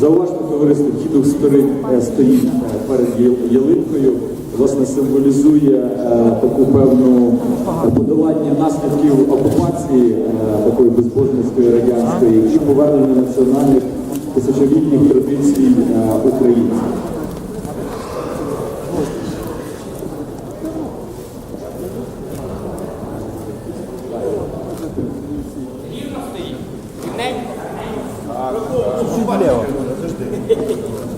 Зауважте, товариство, дідух стоїть, е, перед ялинкою, власне, символізує е, таку певну е, подолання наслідків окупації такої безбожницької радянської і повернення національних тисячолітніх традицій українців.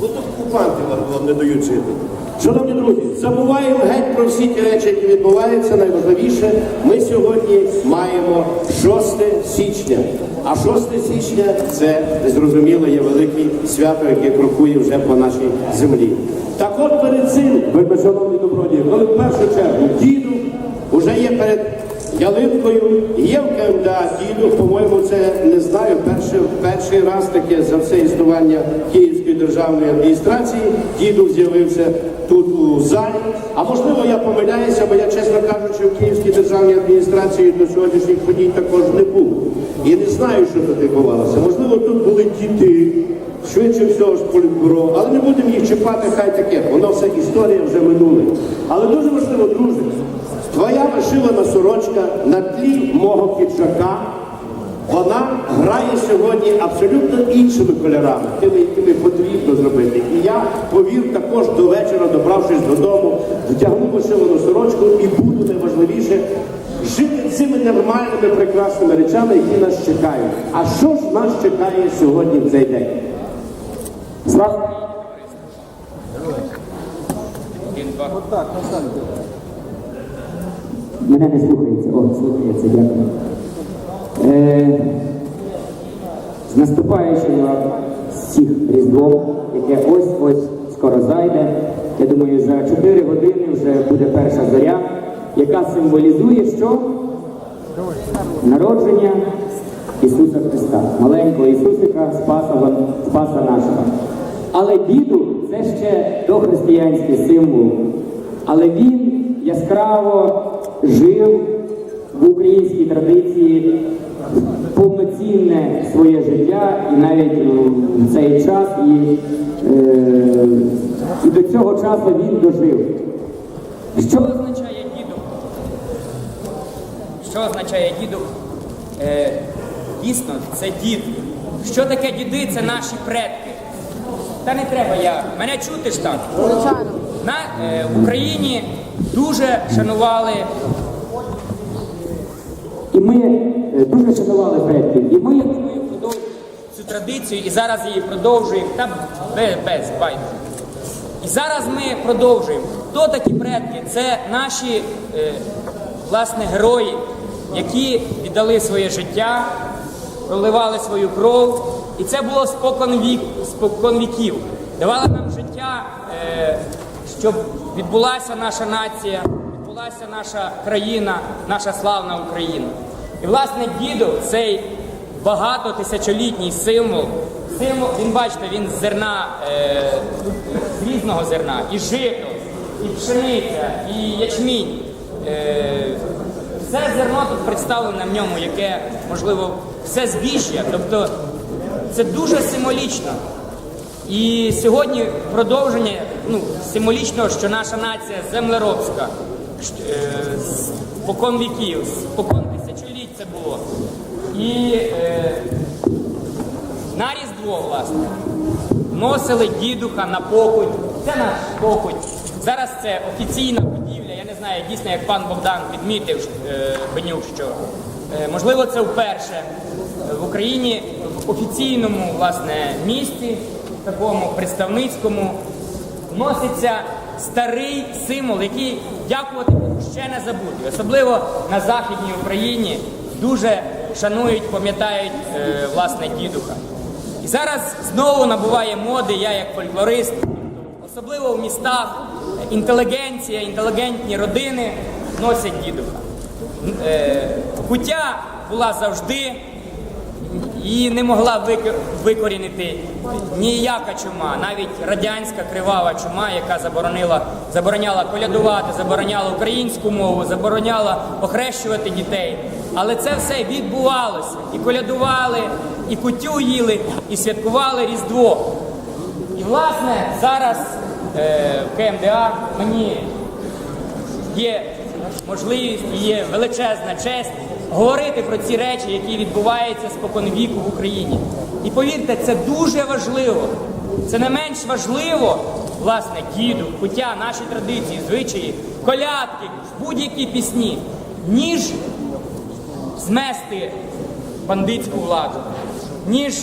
Бо тут окупанти не дають жити. Шановні друзі, забуваємо геть про всі ті речі, які відбуваються. Найважливіше, ми сьогодні маємо 6 січня. А 6 січня це зрозуміло є велике свято, яке крокує вже по нашій землі. Так от перед цим, шановні добродії, коли в першу чергу діду вже є перед ялинкою, є в КМДА діду, по-моєму, це не знаю, перший, перший раз таке за все існування Київської державної адміністрації діду з'явився тут у залі. А можливо, я помиляюся, бо я, чесно кажучи, в Київській державній адміністрації до сьогоднішніх подій також не був. І не знаю, що тут відбувалося. Можливо, тут були діти, швидше всього ж політбюро, але не будемо їх чіпати, хай таке. Воно все історія вже минуле. Але дуже важливо, друзі, Твоя вишивана сорочка на тлі мого піджака, вона грає сьогодні абсолютно іншими кольорами, тими, якими потрібно зробити. І я, повір, також до вечора, добравшись додому, вдягну вишивану сорочку і буду найважливіше жити цими нормальними прекрасними речами, які нас чекають. А що ж нас чекає сьогодні в цей день? Слава Мене не слухається. О, слухається, дякую. Е, з наступаючим вас всіх Різдвом, яке ось-ось скоро зайде. Я думаю, за 4 години вже буде перша зоря, яка символізує що? Народження Ісуса Христа, маленького Ісусика, Спаса, Спаса нашого. Але діду це ще дохристиянський символ. Але він яскраво жив в українській традиції повноцінне своє життя і навіть в цей час і, е, і до цього часу він дожив. Що означає дідух? Що означає дідух? Е, дійсно, це дід. Що таке діди? Це наші предки. Та не треба я. Мене чути ж так. Звичайно. На, е, в Україні дуже шанували І ми е, дуже шанували предків. І ми ми продовжуємо цю традицію і зараз її продовжуємо. Та без, без байдуже. І зараз ми продовжуємо. Хто такі предки? Це наші е, власне герої, які віддали своє життя, проливали свою кров. І це було спокон, вік, спокон віків. Давали нам щоб відбулася наша нація, відбулася наша країна, наша славна Україна. І власне діду цей багатотисячолітній символ. Символ, він бачите, він з зерна, е, різного зерна, і жито, і пшениця, і ячмінь. Е, все зерно тут представлене в ньому, яке, можливо, все збіжжя. Тобто це дуже символічно. І сьогодні продовження ну, символічного, що наша нація землеробська, щ- е, віків, з покон тисячоліть це було. І е, на Різдво, власне, носили дідуха на покуть. Це наш покуть. Зараз це офіційна будівля. Я не знаю, дійсно, як пан Богдан підмітив е, Бенюк, що е, можливо це вперше в Україні в офіційному власне місті, такому представницькому, носиться старий символ, який дякувати Богу ще не забутий. Особливо на Західній Україні дуже шанують, пам'ятають е, власне дідуха. І зараз знову набуває моди, я як фольклорист, особливо в містах, інтелігенція, інтелігентні родини носять дідуха. Е, Куття була завжди її не могла вик- викорінити ніяка чума, навіть радянська кривава чума, яка заборонила, забороняла колядувати, забороняла українську мову, забороняла охрещувати дітей. Але це все відбувалося. І колядували, і кутю їли, і святкували Різдво. І власне зараз е, в КМДА мені є можливість і є величезна честь говорити про ці речі, які відбуваються споконвіку в Україні. І повірте, це дуже важливо. Це не менш важливо, власне, діду, куття, наші традиції, звичаї, колядки, будь-які пісні, ніж змести бандитську владу, ніж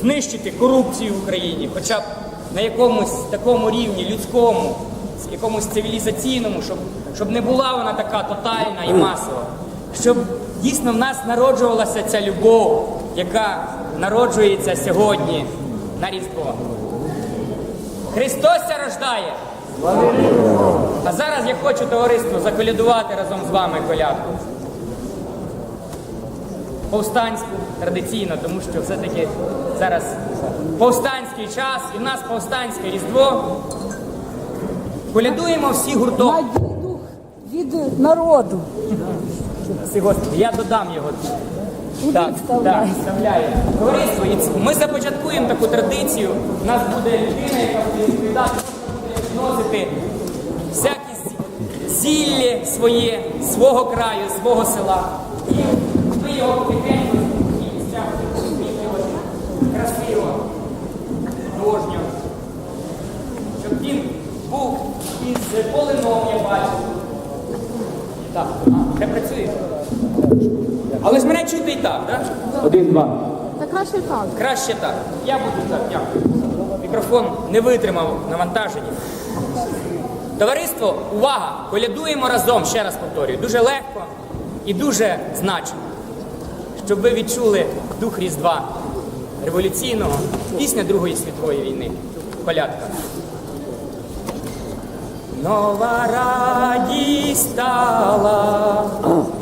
знищити корупцію в Україні, хоча б на якомусь такому рівні людському, якомусь цивілізаційному, щоб, щоб не була вона така тотальна і масова, щоб дійсно в нас народжувалася ця любов, яка народжується сьогодні на Різдво. Христос ся рождає! А зараз я хочу товариство заколядувати разом з вами колядку повстанську традиційно, тому що все-таки зараз повстанський час і в нас повстанське різдво. Колядуємо всі гуртом. Від народу. Я додам його. Так, так, вставляє. Товариство, ми започаткуємо таку традицію. У нас буде людина, яка буде відповідати, буде відносити всякі зі- зілля своє, свого краю, свого села. І ми його потихеньку і красиво, дожньо. Щоб він був із полином, я бачу. Так, а, ще працює. Але ж мене чути і так, так? Один-два. Та краще так. Краще так. Я буду так, дякую. Мікрофон не витримав навантаження. Товариство, увага! Колядуємо разом, ще раз повторюю, дуже легко і дуже значно, щоб ви відчули дух Різдва революційного після Другої світової війни. Колядка. Нова радість стала,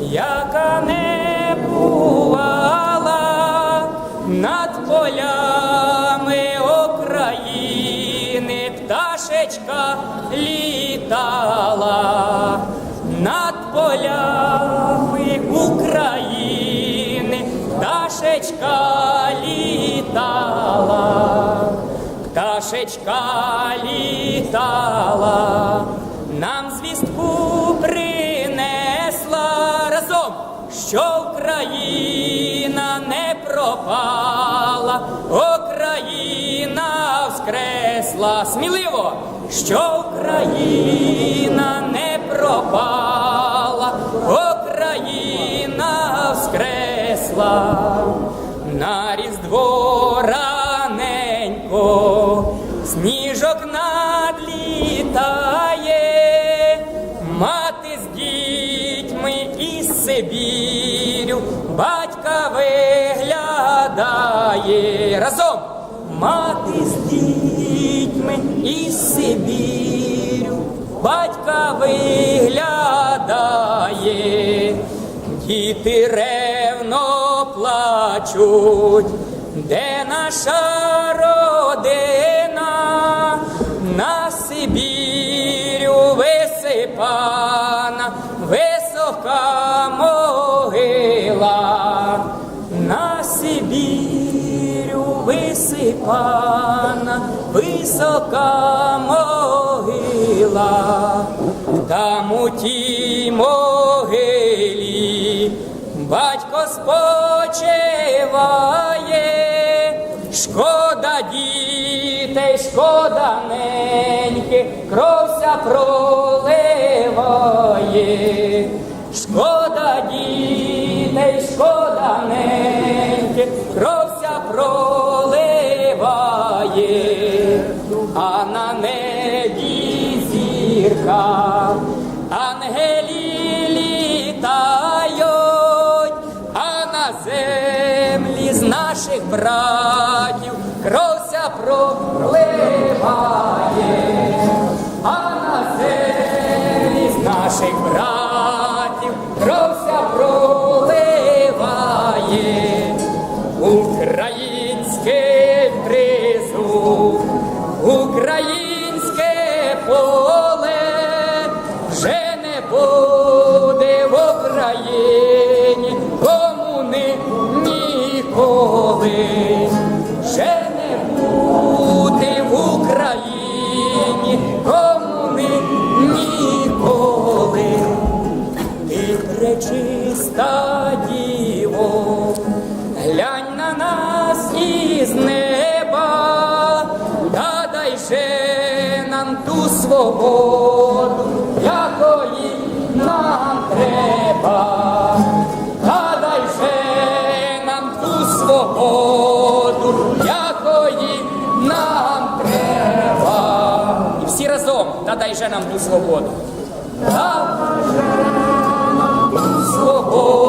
яка не літала, над полями України. Пташечка літала. Пташечка літала, нам звістку принесла разом, що Україна не пропала, Україна воскресла. Сміливо, що Україна не пропала, Україна воскресла. На різдво раненько, сніжок надлітає, мати з дітьми із Сибірю, батька виглядає. Разом, мати з дітьми із Сибірю, батька виглядає. Діти ревно плачуть, де наша родина? На Сибірю висипана, висока могила, там у тій могилі батько спочиває, шкода дітей, шкода неньки, кровся проливає, шкода а на небі зірка, ангелі літають, а на землі з наших братів ніколи. Ще не буде в Україні комуни ніколи. Ти пречиста діво, глянь на нас із неба, та дай же нам ту свободу, разом, та дай же нам ту свободу. Та свободу,